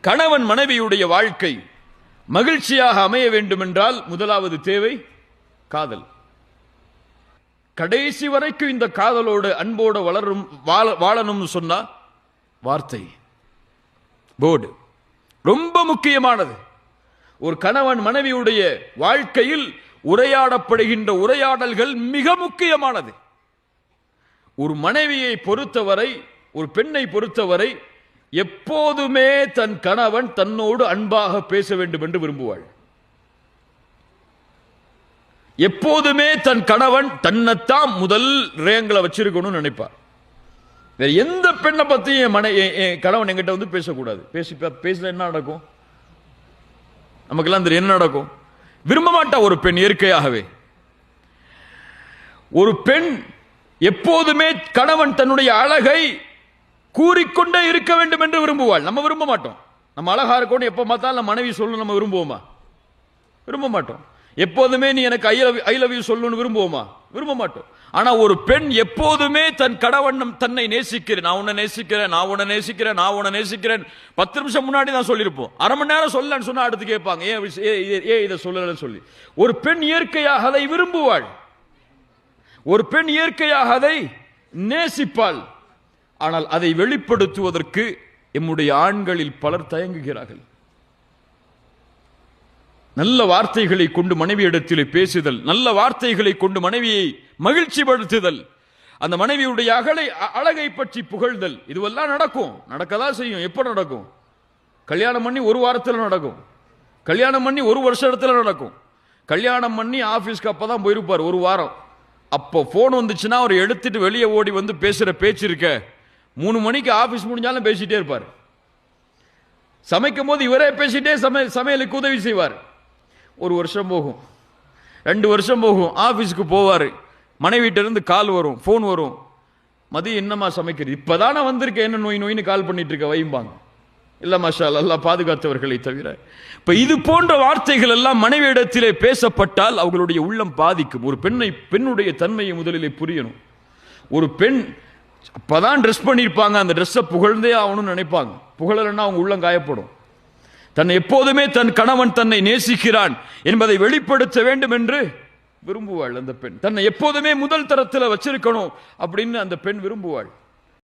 கணவன் மனைவியுடைய வாழ்க்கை மகிழ்ச்சியாக அமைய வேண்டுமென்றால் முதலாவது தேவை காதல். கடைசி வரைக்கும் இந்த காதலோடு அன்போடு வளரும் வாழ வாழணும்னு சொன்னா வார்த்தை. போர்டு. ரொம்ப முக்கியமானது. ஒரு கணவன் மனைவியுடைய வாழ்க்கையில் உரையாடப்படுகின்ற உரையாடல்கள் மிக முக்கியமானது. ஒரு மனைவியை பொறுத்தவரை ஒரு பெண்ணை பொறுத்தவரை எப்போதுமே தன் கணவன் தன்னோடு அன்பாக பேச வேண்டும் என்று விரும்புவாள். எப்போதுமே தன் கணவன் தன்னைத்தான் முதல் ரேங்கில் வச்சிருக்கணும்னு நினைப்பார். வேற எந்த பெண்ணை பத்தியும் என் மனை என் கணவன் எங்கிட்ட வந்து பேசக்கூடாது. பேசி பேசல என்ன நடக்கும்? நமக்கெல்லாம் தெரியும் என்ன நடக்கும்? விரும்ப மாட்டா ஒரு பெண் இயற்கையாகவே. ஒரு பெண் எப்போதுமே கணவன் தன்னுடைய அழகை கூறிக்கொண்டே இருக்க வேண்டும் என்று விரும்புவாள். நம்ம விரும்ப மாட்டோம். நம்ம அழகா இருக்கணும் எப்போ பார்த்தாலும் நம்ம மனைவி சொல்லணும் நம்ம விரும்புவோமா? விரும்ப மாட்டோம். எப்போதுமே நீ எனக்கு I love I love you சொல்லணும்னு விரும்புவோமா? விரும்ப மாட்டோம். ஆனா ஒரு பெண் எப்போதுமே தன் கடவண்ணம் தன்னை நேசிக்கிறேன். நான் உன்னை நேசிக்கிறேன் நான் உன்னை நேசிக்கிறேன் நான் உன்னை நேசிக்கிறேன். பத்து நிமிஷம் முன்னாடி தான் சொல்லியிருப்போம். அரை மணி நேரம் சொல்லலன்னு சொன்னா அடுத்து கேட்பாங்க. ஏன் விஷ- ஏ ஏன் இதை சொல்லலன்னு சொல்லி. ஒரு பெண் இயற்கையாக அதை விரும்புவாள். ஒரு பெண் இயற்கையாக அதை நேசிப்பாள். ஆனால் அதை வெளிப்படுத்துவதற்கு எம்முடைய ஆண்களில் பலர் தயங்குகிறார்கள். நல்ல வார்த்தைகளை கொண்டு மனைவியிடத்திலே பேசுதல் நல்ல வார்த்தைகளை கொண்டு மனைவியை மகிழ்ச்சிப்படுத்துதல் அந்த மனைவியுடைய அகலை அ- அழகை பற்றி புகழ்தல் இதுவெல்லாம் நடக்கும். நடக்கதான் செய்யும். எப்போ நடக்கும்? கல்யாணம் பண்ணி ஒரு வாரத்தில் நடக்கும். கல்யாணம் பண்ணி ஒரு வருஷத்தில் நடக்கும். கல்யாணம் பண்ணி ஆஃபீஸ்க்கு அப்போ தான் போயிருப்பார் ஒரு வாரம். அப்போ ஃபோன் வந்துச்சுன்னா அவர் எடுத்துட்டு வெளியே ஓடி வந்து பேசுகிற பேச்சு இருக்க. மூணு மணிக்கு ஆஃபீஸ் முடிஞ்சாலும் பேசிகிட்டே இருப்பார். சமைக்கும் போது இவரே பேசிட்டே சமை சமையலுக்கு உதவி செய்வார். ஒரு வருஷம் போகும். ரெண்டு வருஷம் போகும். ஆஃபீஸுக்கு போவார். மனைவிட்டிருந்து கால் வரும் ஃபோன் வரும். மதியம் என்னம்மா சமைக்கிறது? இப்பதானே வந்திருக்க என்ன நோய் நோயின்னு கால் பண்ணிட்டு இருக்க வைம்பாங்க. இல்லை மஷா அல்லாஹ் பாதுகாத்தவர்களை தவிர. இப்போ இது போன்ற வார்த்தைகள் எல்லாம் மனைவியிடத்திலே பேசப்பட்டால் அவர்களுடைய உள்ளம் பாதிக்கும். ஒரு பெண்ணை பெண்ணுடைய தன்மையை முதலிலே புரியணும். ஒரு பெண் அப்பதான் ட்ரெஸ் பண்ணியிருப்பாங்க அந்த ட்ரெஸ்ஸை புகழ்ந்தே ஆகணும்னு நினைப்பாங்க. புகழலைன்னா அவங்க உள்ளம் காயப்படும். தன்னை எப்போதுமே தன் கணவன் தன்னை நேசிக்கிறான் என்பதை வெளிப்படுத்த வேண்டும் என்று விரும்புவாள் அந்த பெண். தன்னை எப்போதுமே முதல் தரத்தில் வச்சிருக்கணும் அப்படின்னு அந்த பெண் விரும்புவாள்.